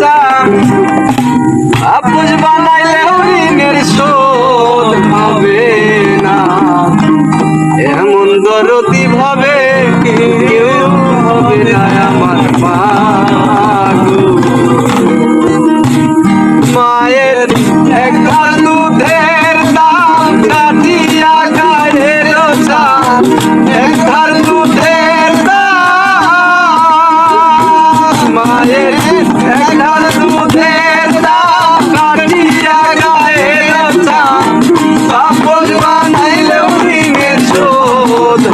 চা আপুজ বানাইলেও ঋণের শোধ হবে না এমন দরদি ভাবে কেউ হবে না আমার মা মায়ের এক ঘর দুধের দাম কাটিয়া গায়ের চাল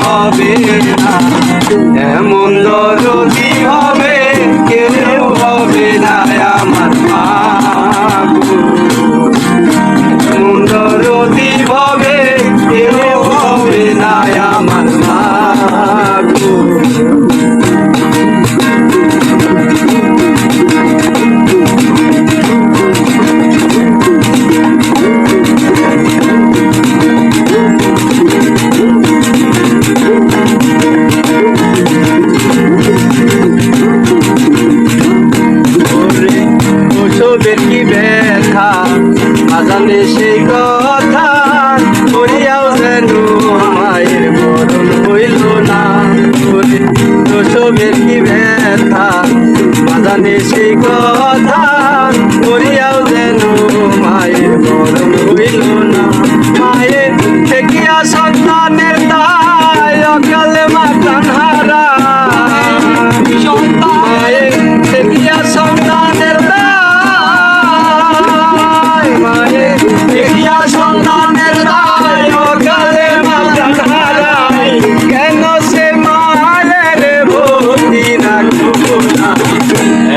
হবে এমন আজানে সেই কথা করিয়াও যেন মায়ের মরণ হইল না। ওসবের কি ব্যথা? আজানে সেই কথা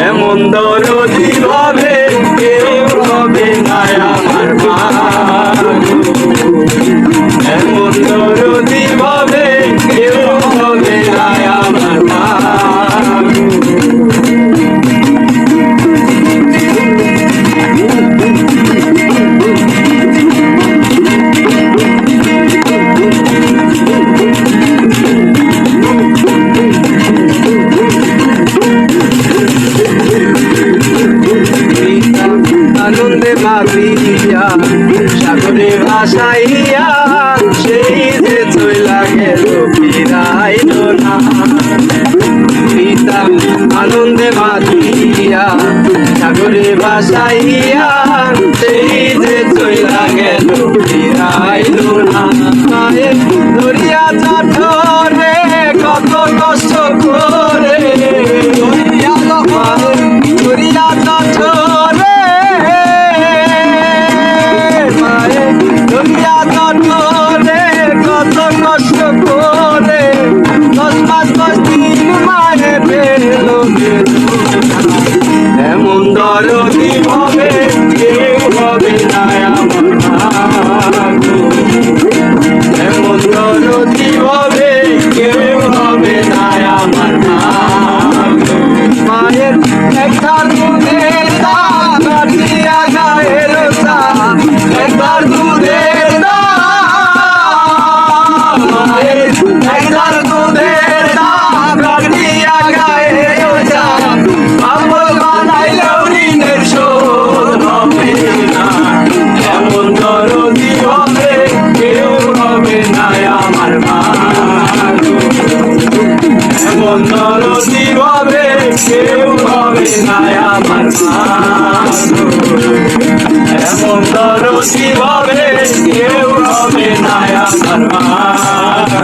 এমন দরদি সাগরে ভাসাইয়া, সেই যে চইলা গেল ফিরাইল না। পিতা আনন্দে মাতিয়া সাগরে ভাসাইয়া, সেই যে চইলা গেল ফিরাইল না। দরিয়া চাঠরে কত কষ্ট করে মায়ের দরিয়া চাঠরে কাটিয়া অন্যর জীবনে কেউ হবে না আমার এমন জীবনে কেউ হবে না আমার